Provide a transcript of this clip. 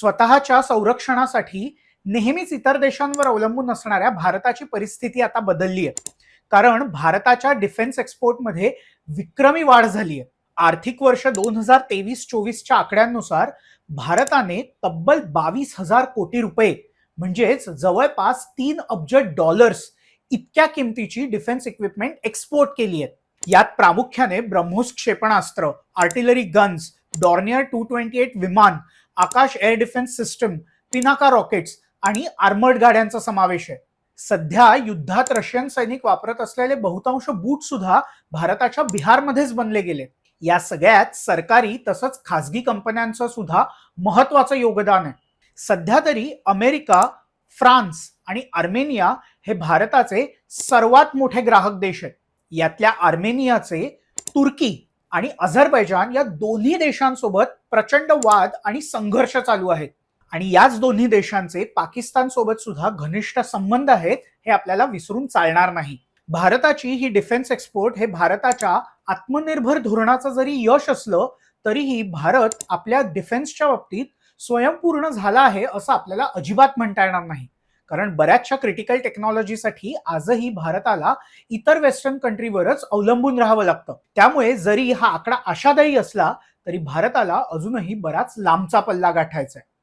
स्वतःच्या संरक्षणासाठी नेहमीच इतर देशांवर अवलंबून असणाऱ्या भारताची परिस्थिती आता बदलली आहे. कारण भारताच्या डिफेन्स एक्सपोर्टमध्ये विक्रमी वाढ झाली आहे. आर्थिक वर्ष दोन हजार तेवीस चोवीसच्या आकड्यांनुसार भारताने तब्बल बावीस हजार कोटी रुपये म्हणजेच जवळपास तीन अब्ज डॉलर्स इतक्या किमतीची डिफेन्स इक्विपमेंट एक्सपोर्ट केली आहे. यात प्रामुख्याने ब्रह्मोस क्षेपणास्त्र artillery guns Dornier two twenty eight विमान Akash air defence system Pinaka rockets आणि आर्मर्ड गाड्यांचा समावेश आहे. सध्या युद्धात रशियन सैनिक वापरत असलेले बहुतांश बूट सुद्धा भारताच्या बिहारमध्येच बनले गेले. या सगळ्यात सरकारी तसंच खासगी कंपन्यांचं सुद्धा महत्वाचं योगदान आहे. सध्या तरी अमेरिका फ्रान्स आणि आर्मेनिया हे भारताचे सर्वात मोठे ग्राहक देश आहेत. यातल्या आर्मेनियाचे तुर्की आणि अझरबैजान या दोन्ही देशांसोबत प्रचंड वाद आणि संघर्ष चालू आहेत. आणि याच दोन्ही देशांचे पाकिस्तान सोबत सुद्धा घनिष्ठ संबंध आहेत हे आपल्याला विसरून चालणार नाही. भारताची ही डिफेन्स एक्सपोर्ट हे भारताच्या आत्मनिर्भर धोरणाचं जरी यश असलं तरीही भारत आपल्या डिफेन्सच्या बाबतीत स्वयंपूर्ण झाला आहे असं आपल्याला अजिबात म्हणता येणार नाही. कारण बऱ्याचशा क्रिटिकल टेक्नॉलॉजीसाठी आजही भारताला इतर वेस्टर्न कंट्रीवरच अवलंबून राहावं लागतं. त्यामुळे जरी हा आकडा आशादायी असला तरी भारताला अजूनही बराच लांबचा पल्ला गाठायचा आहे.